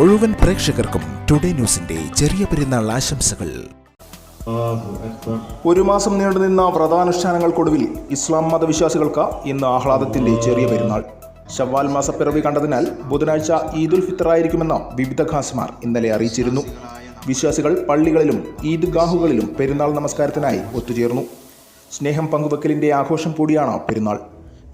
മുഴുവൻ പ്രേക്ഷകർക്കും ടുഡേ ന്യൂസിന്റെ ചെറിയ പെരുന്നാൾ ആശംസകൾ. ഒരു മാസം നീണ്ടുനിന്ന വ്രതാനുഷ്ഠാനങ്ങൾക്കൊടുവിൽ ഇസ്ലാം മതവിശ്വാസികൾക്ക് ഇന്ന് ആഹ്ലാദത്തിന്റെ ചെറിയ പെരുന്നാൾ. ഷവ്വാൽ മാസപ്പിറവി കണ്ടതിനാൽ ബുധനാഴ്ച ഈദുൽ ഫിത്തറായിരിക്കുമെന്ന് വിവിധ ഖാസിമാർ ഇന്നലെ അറിയിച്ചിരുന്നു. വിശ്വാസികൾ പള്ളികളിലും ഈദ്ഗാഹുകളിലും പെരുന്നാൾ നമസ്കാരത്തിനായി ഒത്തുചേർന്നു. സ്നേഹം പങ്കുവെക്കലിന്റെ ആഘോഷം കൂടിയാണ് പെരുന്നാൾ.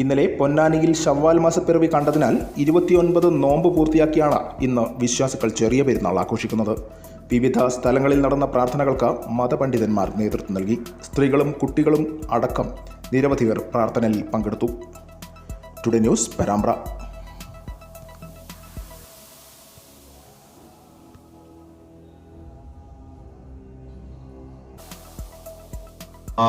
ഇന്നലെ പൊന്നാനിയിൽ ശവ്വാൽ മാസപ്പിറവി കണ്ടതിനാൽ ഇരുപത്തിയൊൻപത് നോമ്പ് പൂർത്തിയാക്കിയാണ് ഇന്ന് വിശ്വാസികൾ ചെറിയ പെരുന്നാൾ ആഘോഷിക്കുന്നത്. വിവിധ സ്ഥലങ്ങളിൽ നടന്ന പ്രാർത്ഥനകൾക്ക് മതപണ്ഡിതന്മാർ നേതൃത്വം നൽകി. സ്ത്രീകളും കുട്ടികളും അടക്കം നിരവധി പേർ പ്രാർത്ഥനയിൽ പങ്കെടുത്തു. ടുഡേ ന്യൂസ് പരാമ്പ്ര. ആ